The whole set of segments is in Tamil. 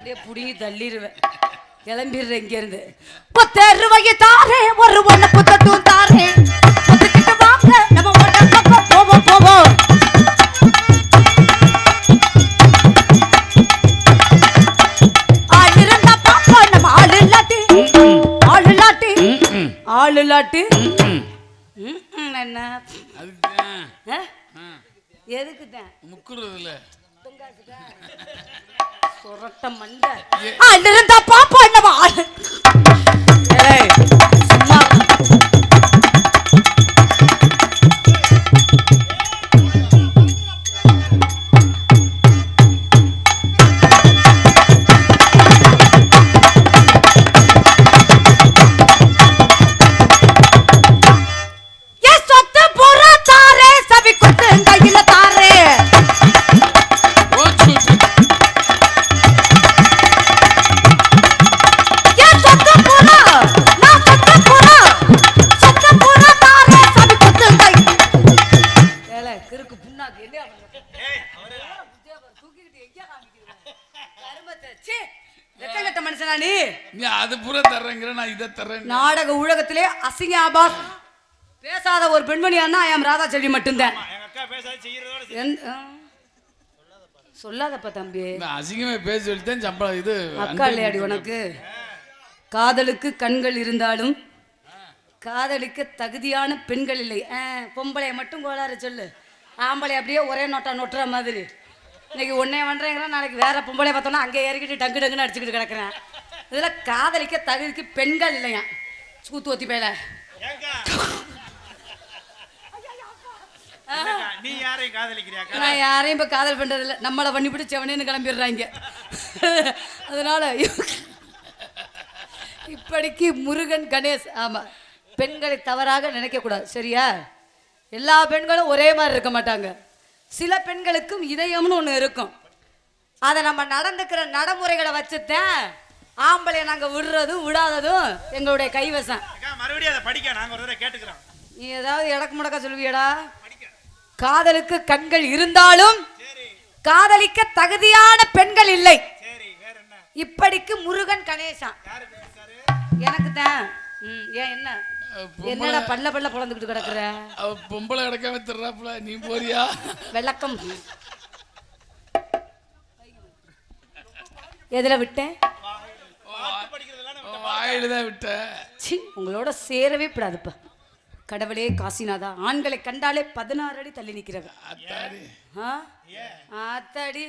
அப்படியே புடிங்கி தள்ளிடுவேன் கிளம்பிடுறேன் இங்க இருந்து பத்து ரூபாய்க்கு தாரே ஒரு ஒண்ணு புத்தட்டும் தாரே. புத்துக்கிட்டு வாங்க நம்ம ஒட்ட பக்கம் போவோம் போவோம். ஆள் இருந்தா பாப்போம் நம்ம ஆள் இல்லாட்டி. ஆள் இல்லாட்டி. ஆள் இல்லாட்டி. ம், ம், என்ன? அதுக்குதான். ஆ? எதுக்கு தான் முக்குறதுல சொரட்ட மண்டை. பாப்போம் நம்ம ஆள் ஏய், சும்மா. வெக்கங்கட்ட மனுஷனா நீ? நீ அது பூரா தர்றேங்கிற நான் இதை தர்றேன் நாடக உலகத்திலே அசிங்க ஆபாஸ் பேசாத ஒரு பெண்மணி அண்ணா ஐயம் ராதா செல்வி மட்டும்தான் எங்க அக்கா பேசாத செய்யறதோட சரி. என்- ஆ. சொல்லாதப்பா தம்பி. நான் அசிங்கமே பேசி சொல்லிட்டேன் சம்பளம் இது அக்கா இல்லையாடி உனக்கு? காதலுக்கு கண்கள் இருந்தாலும் காதலிக்க தகுதியான பெண்கள் இல்லை. ஆ, பொம்பளைய மட்டும் கோளாறு சொல்லு. ஆம்பளை அப்படியே ஒரே நோட்டா நொட்டுற மாதிரி. இன்னைக்கு ஒன்னே பண்றேங்கிறேன் நாளைக்கு வேற பொம்பளை பார்த்தோன்னா அங்கே இறக்கிட்டு டங்கு டங்குன்னு அடிச்சுக்கிட்டு கிடக்குறேன். இதில் காதலிக்க தகுதிக்கு பெண்கள் இல்லையா? சூத்து ஒத்தி பேல நீ யாரையும் காதலிக்கிறியாக்கா? நான் யாரையும் இப்போ காதல் பண்றது இல்லை நம்மளை பண்ணிவிட்டு செவனேன்னு கிளம்பிடுறாங்க அதனால இப்படிக்கு முருகன் கணேஷ் ஆமா பெண்களை தவறாக நினைக்கக்கூடாது. சரியா? எல்லா பெண்களும் ஒரே மாதிரி இருக்க மாட்டாங்க. சில பெண்களுக்கும் இதயம்னு ஒன்று இருக்கும். அதை நம்ம நடந்துக்கிற நடைமுறைகளை வச்சுத்தான் ஆம்பளை நாங்கள் விடுறதும் விடாததும் எங்களுடைய கைவசம். மறுபடியும் அதை படிக்க நாங்க ஒரு தடவை கேட்டுக்கிறோம். நீ ஏதாவது இடக்கு முடக்க சொல்லுவியடா. காதலுக்கு கண்கள் இருந்தாலும் காதலிக்க தகுதியான பெண்கள் இல்லை. இப்படிக்கு முருகன் பேசுறாரு எனக்கு தான். ஏன் என்ன? என்னடா பல்ல பல்ல பொழந்துக்கிட்டு கிடக்குற? அவ பொம்பளை கிடக்காம தர்றாப்புல நீ போறியா? வெள்ளக்கம். எதுல விட்டேன்? வாயில தான் விட்ட சி உங்களோட சேரவே கூடாதுப்பா. கடவுளே காசிநாதா ஆண்களை கண்டாலே பதினாறு அடி தள்ளி நிக்கிறவ அத்தாடி ஆ? ஆத்தாடி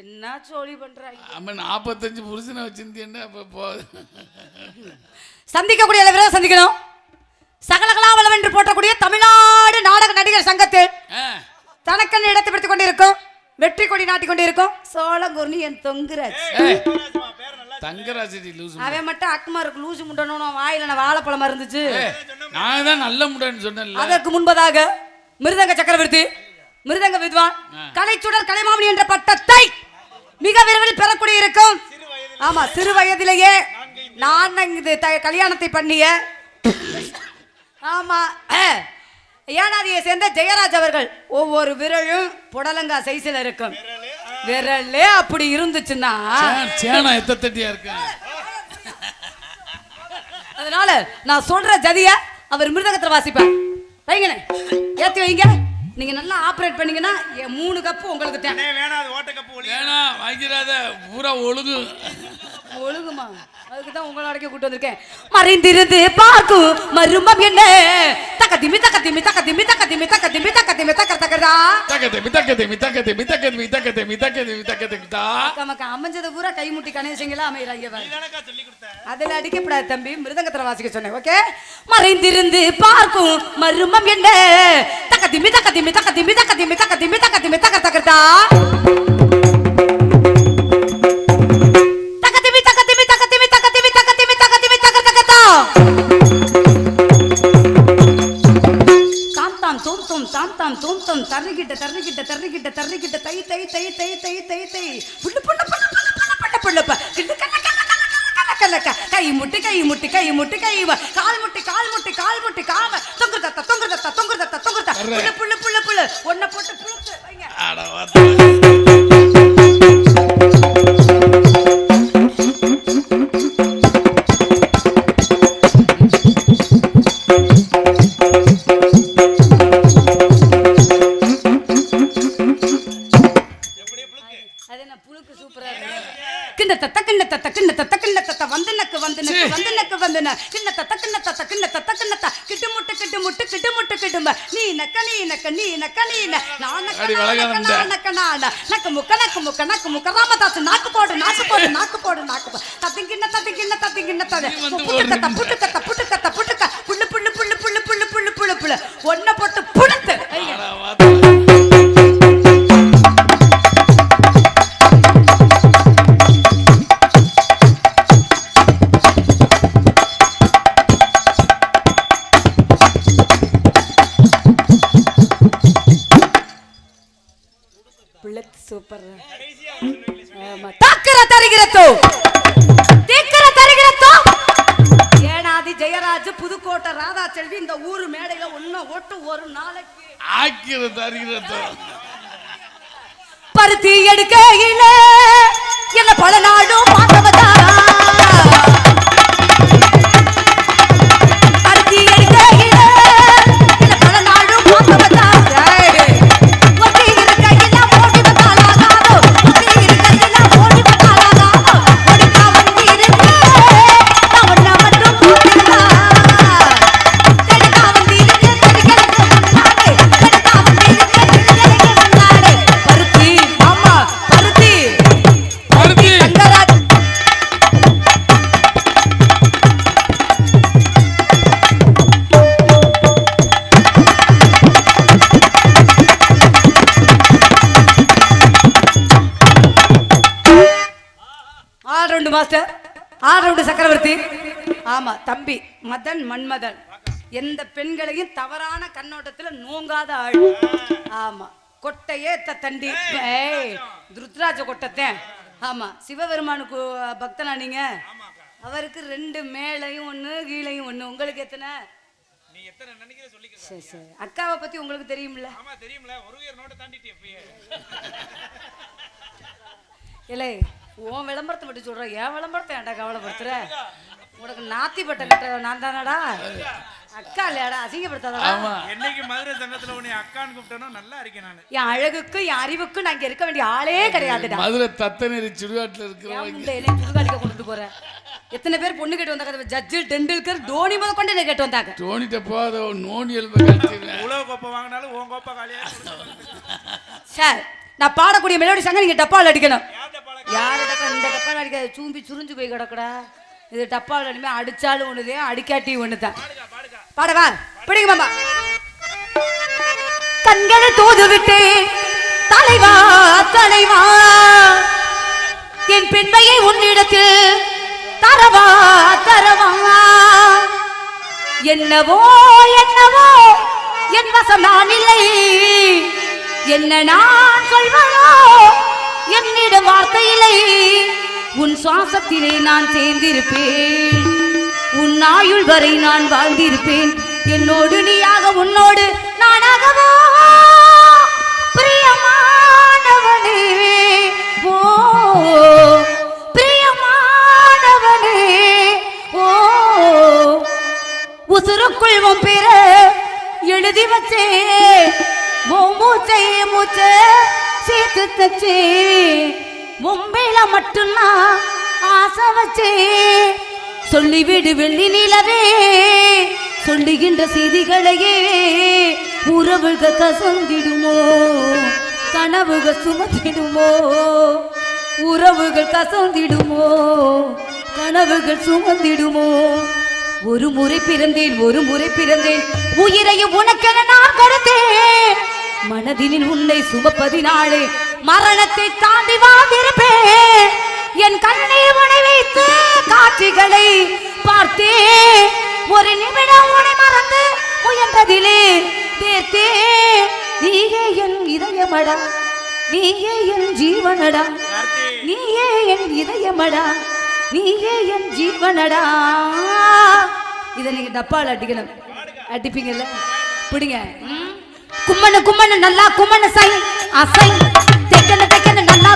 என்ன சோழி பண்றாங்க நம்ம நாற்பத்தஞ்சு புருஷனை வச்சிருந்தேன்டா அப்ப போ சந்திக்கக்கூடிய அளவில் சந்திக்கணும். சகலகலாவளம் என்று போற்றக்கூடிய தமிழ்நாடு நாடக நடிகர் சங்கத்தில் ஆ, தனக்கென்று இடத்தை பிடித்துக் கொண்டிருக்கும் வெற்றி கொடி நாட்டிக் கொண்டிருக்கும் சோழங்குர்னி என் தொங்குராஜ். லூசு அவன் மட்டும் அக்குமாருக்கு லூசு முண்டணும் வாயில நான் வாழைப்பழம் இருந்துச்சு. நான் தான் நல்ல முடன்னு சொன்னேன்ல. அதற்கு முன்பதாக மிருதங்க சக்கரவர்த்தி மிருதங்க வித்வான் கலைச்சுடர் கலைமாமணி என்ற பட்டத்தை மிக விரைவில் பெறக்கூடிய இருக்கும். ஆமா சிறு வயதிலேயே நான் இது கல்யாணத்தை பண்ணிய ஆமா. ஏனாதியை சேர்ந்த ஜெயராஜ் அவர்கள் ஒவ்வொரு விரலும் புடலங்கா சைஸ்ல இருக்கும். விரலே அப்படி இருந்துச்சுன்னா சேனா எத்த தட்டியா இருக்கு அதனால நான் சொல்ற ஜதிய அவர் மிருதகத்துல வாசிப்பார். வைங்கண்ணே ஏத்தி வைங்க. நீங்க நல்லா ஆபரேட் பண்ணீங்கன்னா என் மூணு கப்பு உங்களுக்கு வேணாம் ஓட்ட கப்பு ஒளி வேணா வாங்கிறாத பூரா ஒழுகு. ஒழுகுமா? அதுக்கு தான் உங்களை அடைக்க கூட்டு வந்திருக்கேன் மறைந்திருந்து பார்க்கும் மருமம் என்ன தக்க திமி தக்க திமி தக்க திமி தக்க திமி தக்க திமி தக்க திமி தக்க தக்கதா தக்கத்தை மித்தக்கத்தை மித்தக்கத்தை மித்தக்கத்தை மித்தக்கத்தை மித்தக்கத்தை மித்தக்கத்தை மித்தா நமக்கு அமைஞ்சது பூரா கைமுட்டி கணேசங்களா அமைகிறாங்க அதில் அடிக்கப்படாது தம்பி மிருதங்கத்துல வாசிக்க சொன்னேன் ஓகே மறைந்திருந்து பார்க்கும் மருமம் என்ன தக்க திமி தக்க திமி தக்க திமி தக்க திமி தக்க திமி தக்க திமி தக்க தக்கதா நக்க நீ நக்க நீ நக்க நீ நான் நக்க நான் நக்க முக்க நக்கு முக்க நக்கு முக்க. ராமதாஸ் நாக்கு போடு நாக்கு போடு நாக்கு போடு நாக்கு போடு. தத்திங்கிண்ண தத்திங்கிண்ண தத்திங்கிண்ண தத. நீ வந்து all round master. All round சக்கரவர்த்தி. ஆமா தம்பி மதன் மன்மதன். எந்த பெண்களையும் தவறான கண்ணோட்டத்துல நோங்காத ஆள். ஆமா கொட்டையே தண்டி. ஏய் துருத்ராஜ கொட்டத்தேன் ஆமா சிவபெருமானுக்கு பக்தனா நீங்க? அவருக்கு ரெண்டு மேலையும் ஒண்ணு கீழையும் ஒண்ணு. உங்களுக்கு எத்தனை? நீ எத்தனை நினைக்கிற சொல்லிக்க சரி சரி. அக்காவை பத்தி உங்களுக்கு தெரியும்ல? ஆமா தெரியும்ல. ஒரு உயர் நோட்டை தாண்டிட்டு எப்பயே இல்லை உன் விளம்பரத்தை மட்டும் சொல்ற என் விளம்பரத்தை ஏன்டா கவலைப்படுத்துற? உனக்கு நாத்தி பட்டம் கட்டுற நான் தானடா அக்கா இல்லையாடா அசிங்கப்படுத்தாதடா. ஆமா. என்னைக்கு மதுரை சங்கத்துல உன்னை அக்கான்னு கூப்பிட்டனோ நல்லா இருக்கேன் நானு. என் அழகுக்கு என் அறிவுக்கு நான் இங்க இருக்க வேண்டிய ஆளே கிடையாதுடா. மதுரை தத்தநெறி சுடுகாட்டுல இருக்கிறவங்க. என்னை சுடுகாட்டுக்கு கொண்டுட்டு போற. எத்தனை பேர் பொண்ணு கேட்டு வந்தாங்க ஜட்ஜு டெண்டுல்கர் தோனி முத கொண்டு என்னை கேட்டு வந்தாங்க. டோனிட்ட போத கழிச்சிருவேன் உழவு கோப்பை வாங்கினாலும் உன் கோப்பை காலியா சார் நான் பாடக்கூடிய மெலோடி சாங்க நீங்க டப்பாவில் அடிக்கணும். யாரு டப்பா இந்த டப்பாவில் அடிக்காது சூம்பி சுருஞ்சு போய் கிடக்குடா. இது டப்பாவில் அடிமே அடிச்சாலும் ஒண்ணுதே அடிக்காட்டி பாடுகா பாடவா பிடிங்க மாமா. கண்களை தூது விட்டேன் தலைவா தலைவா. என் பெண்மையை உன்னிடத்தில் தரவா தரவா. என்னவோ என்னவோ என் வசம் நான் இல்லை. என்ன நான் சொல்வதோ என்னிடம் வார்த்தையிலே உன் சுவாசத்திலே நான் சேர்ந்திருப்பேன். உன் ஆயுள் வரை நான் வாழ்ந்திருப்பேன். என்னோடு நீயாக உன்னோடு நானாகவோ? பிரியமானவனே ஓ பிரியமானவனே ஓ. உசுருக்குள் உன் பேர எழுதி வச்சே. மூச்சை மூச்ச சேர்த்து தச்சே மும்பையில மட்டும்தான் ஆசை வச்சே. சொல்லிவிடு வெள்ளி நிலவே. சொல்லுகின்ற செய்திகளையே உறவுகள் கசந்திடுமோ? கனவுகள் சுமந்திடுமோ? உறவுகள் கசந்திடுமோ? கனவுகள் சுமந்திடுமோ? ஒரு முறை பிறந்தேன் ஒரு முறை பிறந்தேன். உயிரையும் உனக்கென நான் கொடுத்தேன். மனதினில் உன்னை சுமப்பதினாலே மரணத்தை தாண்டி வாழ்ந்திருப்பேன் என் கண்ணை உனை வைத்து காட்சிகளை பார்த்தே. ஒரு நிமிடம் உனை மறந்து முயன்றதிலே தேர்த்தே நீயே என் இதயமடா நீயே என் ஜீவனடா நீயே என் இதயமடா. நீயே என் ஜீவனடா. இதை நீங்க டப்பால் அடிக்கணும். அடிப்பீங்கல்ல? பிடிங்க. கும்மன கும்மனு நல்லா கும்மனு சை. அசை. தெக்கன தெக்கன நல்லா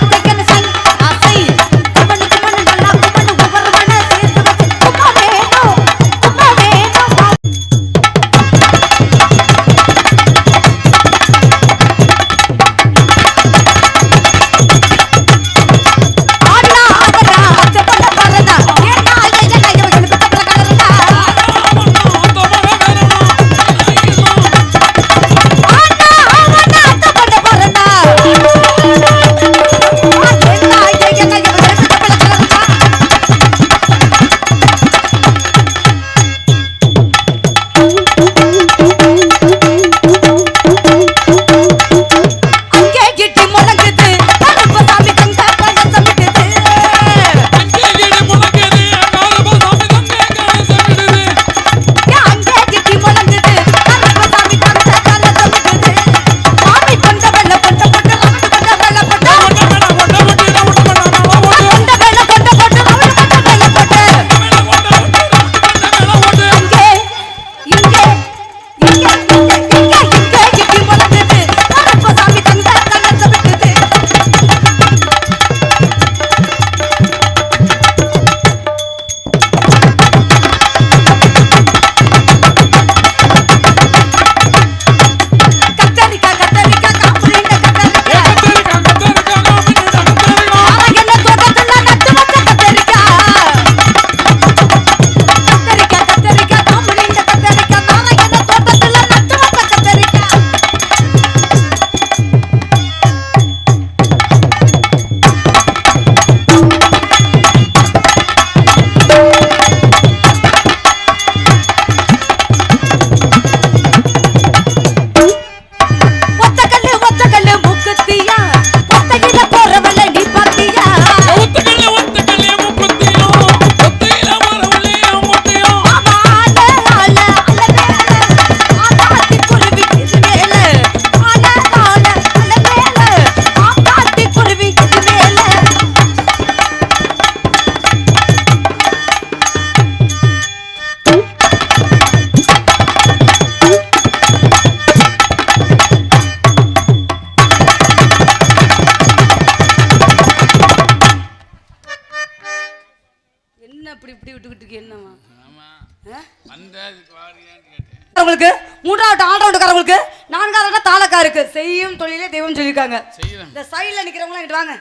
உங்களுக்கு மூன்றாவது ஆல்ரவுண்டுக்காரங்களுக்கு நான்காவது தாளக்காருக்கு. செய்யும் தொழிலே தெய்வம் சொல்லியிருக்காங்க. இந்த சைடில் நிற்கிறவங்களாம் இங்கிட்டு வாங்க.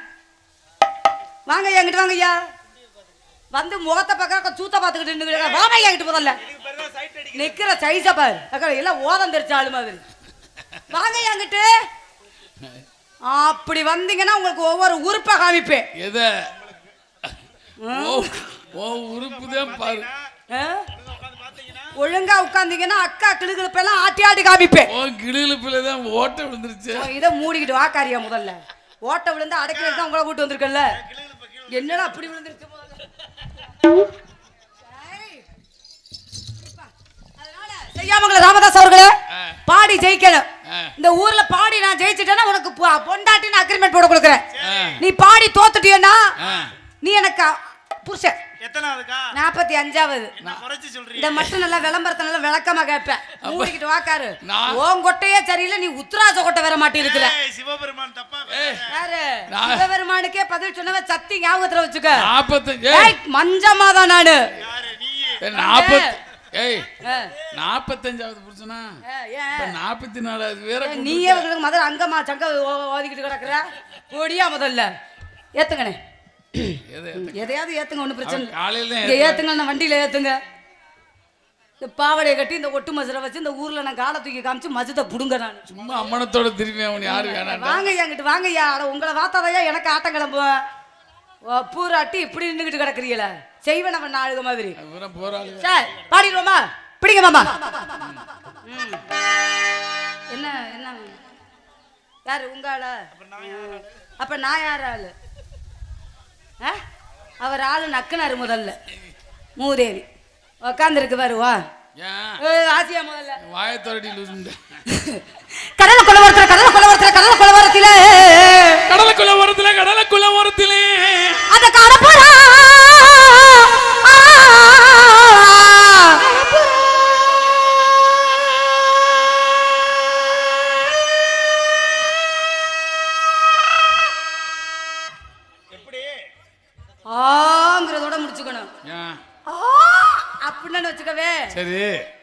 வாங்க ஐயா இங்கிட்டு வாங்க ஐயா. வந்து முகத்தை பார்க்க சூத்த பார்த்துக்கிட்டு நின்னுக்கிட்டு வாங்க ஐயா இங்கிட்டு முதல்ல. நிக்கிற சைஸ பாரு. அக்கா எல்லாம் ஓதம் தெரிச்ச ஆளு மாதிரி. வாங்க ஐயா இங்கிட்டு. அப்படி வந்தீங்கன்னா உங்களுக்கு ஒவ்வொரு உறுப்பை காமிப்பேன். எதை? உறுப்பு தான் பாரு. ஒழுங்கா உட்காந்தீங்கன்னா அக்கா கிளுகிழப்பெல்லாம் ஆட்டி ஆட்டி காமிப்பேன் ஓ கிளியிலுப்பில் தான் ஓட்டை விழுந்துருச்சு இதை மூடிக்கிட்டு வாக்காரியா முதல்ல ஓட்ட விழுந்து அடைக்கிறது தான் உங்களை கூட்டு வந்திருக்கல என்னடா அப்படி விழுந்துருச்சு செய்யாமங்கள ராமதாஸ் அவர்களே. பாடி ஜெயிக்கணும். இந்த ஊர்ல பாடி நான் ஜெயிச்சிட்டேன்னா உனக்கு பொண்டாட்டின்னு அக்ரிமெண்ட் போட கொடுக்குறேன். நீ பாடி தோத்துட்டியன்னா. நீ எனக்கு புருஷன். எத்தனாவதுக்கா? நாற்பத்தி அஞ்சாவது. இத மட்டும் நல்லா விளம்பரத்தை நல்லா விளக்கமா கேட்பேன். மூடிக்கிட்டு வாக்காரு நான்- உன் கொட்டையே சரியில்லை நீ உத்தராஜ கொட்டை வர மாட்டி இருக்கிற சிவபெருமான் தப்பா. யாரு? நான்- சிவபெருமானுக்கே பதில் சொன்னவ சத்தி ஞாபகத்துல வச்சுக்க. நாற்பத்தஞ்சு ஏய். ஏய் மஞ்சமாதான் நானு. யாரு நீ? ஏய், நாற்பத்தஞ்சாவது புருஷனா? நாற்பத்தி நாலாவது நீயே முதல்ல அங்கம்மா சங்க ஓதிக்கிட்டு கிடக்குற? ஓடியா முதல்ல. ஏத்துங்கண்ணே எது எதையாவது ஏத்துங்க ஒன்றும் பிரச்சனை இல்லை. ஏத்துங்க. நான் வண்டியில ஏத்துங்க. இந்த பாவடையை கட்டி இந்த ஒட்டு மசுரை வச்சு இந்த ஊர்ல நான் காலை தூக்கி காமிச்சு மஜத்தை புடுங்க நான். சும்மா அம்மனத்தோட திரும்பி அவன் யாரு வேணாம் வாங்கய்யா இங்கிட்டு வாங்கய்யா அட உங்களை பார்த்தாதையா எனக்கு ஆட்டம் கிளம்புவேன். பூராட்டி இப்படி நின்றுக்கிட்டு கிடக்குறீங்கள. செய்வேன் நம்ம நாளுக மாதிரி. சார் பாடிடுவோமா? பிடிங்க மாமா. என்ன என்ன? யாரு உங்க ஆளா? அப்ப நான் யார் ஆளு? அவர் ஆளு நக்குனாரு முதல்ல. மூதேவி. உக்காந்துருக்கு பாரு வா. ஏன்? ஏய், ஆசியா முதல்ல. வாயத்தொரடி கடலை கொலவரத்துல கடலை கொலவரத்துல கடலை கொலவரத்துல கடலுக்குள்ள ஓரத்துல கடலுக்குள்ள ஓரத்திலே. அந்த கடப்புறா வச்சுக்கவே சரி.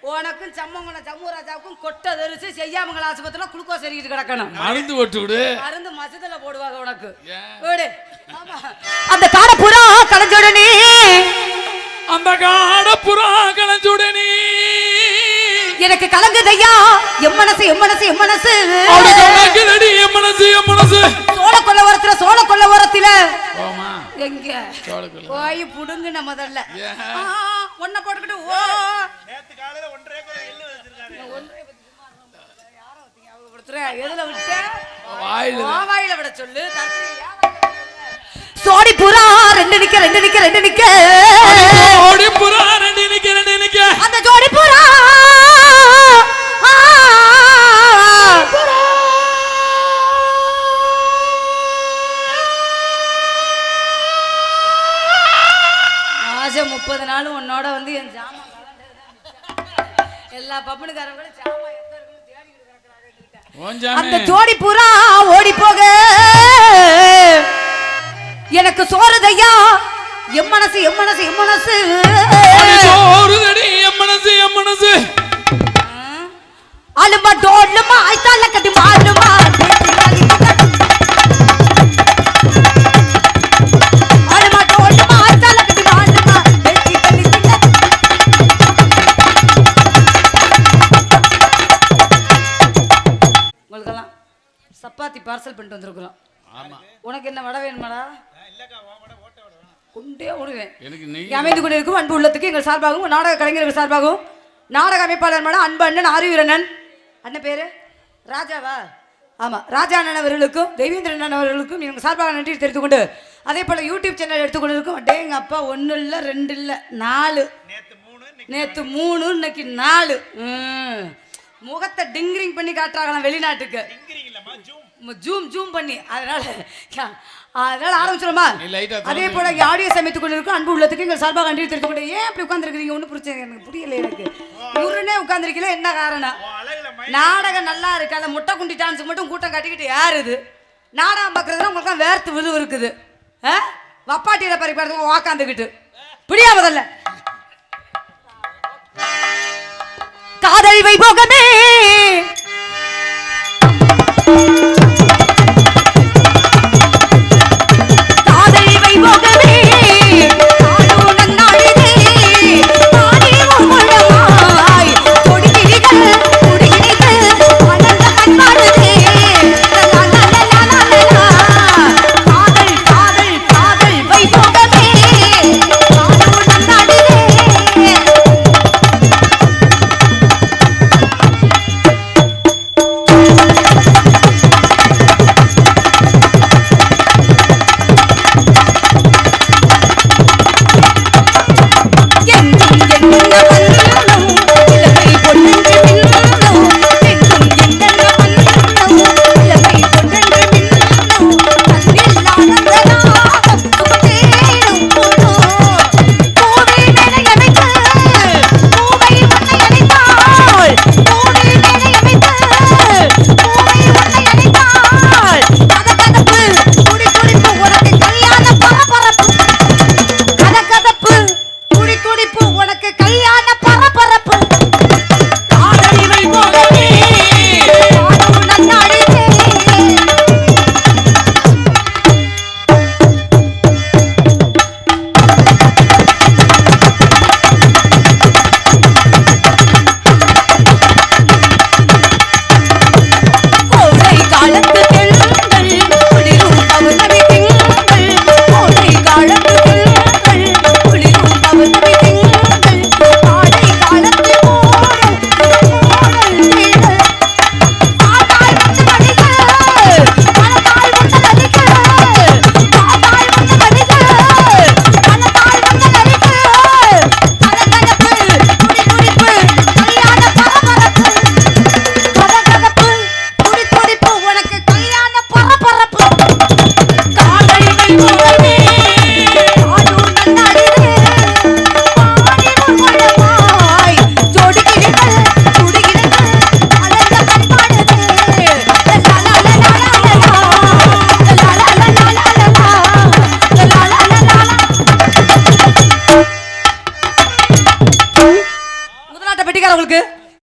உனக்கும் சம்மங்கன சம்மூராஜாவுக்கும் கொட்டை தெரிச்சு செய்யாமங்கல ஆஸ்பத்திரியில் குளுக்கோஸ் எறிக்கிட்டு கிடக்கணும். மருந்து ஓட்டு விடு. மருந்து மசத்துல போடுவாங்க உனக்கு. ஆமா. அந்த காடை புறா கலைஞ்சோடனே அந்த காட புறா கலஞ்சுடனே எனக்கு கலங்குதையா எம் மனசு எம் மனசு எம் மனசு. என் மனசு என் மனசு. சோழ கொல்ல ஓரத்துல சோழ கொல்ல ஓரத்துல எங்க? போய் புடுங்குன முதல்ல. ஒன்ன போட்டுக்கிட்டு ஓ. நேத்து காலையில ஒன்றரை ஏக்கர் எள்ளு வச்சிருக்காரு. ஒருத்தர் எதுல விட்ட? வாயில. வாயில விட சொல்லு. சோடி புறா ரெண்டு நிக்க ரெண்டு நிக்க ரெண்டு நிக்க. புறா ரெண்டு நிக்க ரெண்டு நிக்க. அந்த ஜோடி புறா. அந்த ஜோடி புறா ஓடி போக. எனக்கு சோறுதையா? எம் மனசு எம் மனசு எம் மனசு. சோறுதடி என் மனசு. உனக்கு என்ன வடை வேணுமாடா? கொண்டே விடுவேன் எனக்கு அமைந்து கொண்டிருக்கும் அன்பு உள்ளத்துக்கு எங்கள் சார்பாகவும் நாடக கலைஞர்கள் சார்பாகவும் நாடக அமைப்பாளர் மேடம் அன்பு அண்ணன் ஆரியவீரண்ணன் அண்ணன் பேரு? ராஜாவா? ஆமாம் ராஜா அண்ணன் அவர்களுக்கும் தெய்வீந்திரன் அண்ணன் அவர்களுக்கும் எங்கள் சார்பாக நன்றி தெரிவித்துக் கொண்டு அதே போல் யூடியூப் சேனல் எடுத்துக்கொண்டிருக்கும் டே எங்கள் அப்பா ஒன்றும் இல்லை ரெண்டு இல்லை நாலு. நேற்று மூணு இன்னைக்கு நாலு. ம். முகத்தை டிங்கிரிங் பண்ணி காட்டுறாங்களாம் வெளிநாட்டுக்கு. ஜூம் ஜூம் பண்ணி. அதனால அதனால ஆரம்பிச்சிடுமா அதே போல இங்க ஆடியோ சமைத்துக் கொண்டிருக்கும் அன்பு உள்ளத்துக்கு எங்கள் சார்பாக நன்றி தெரிவித்துக் கொண்டு ஏன் அப்படி உட்காந்துருக்கீங்க ஒன்றும் பிரச்சனை எனக்கு புரியல எனக்கு. உருனே உட்காந்துருக்கீங்களா என்ன காரணம்? நாடகம் நல்லா இருக்கு. அந்த முட்டை குண்டி டான்ஸுக்கு மட்டும் கூட்டம் கட்டிக்கிட்டு யாருது நாடகம் பார்க்கறதுனா உங்களுக்கு வேர்த்து விழு இருக்குது. ஆ? வப்பாட்டியில பறி பார்த்து உக்காந்துக்கிட்டு. புரியா முதல்ல? காதல் வைபோகமே!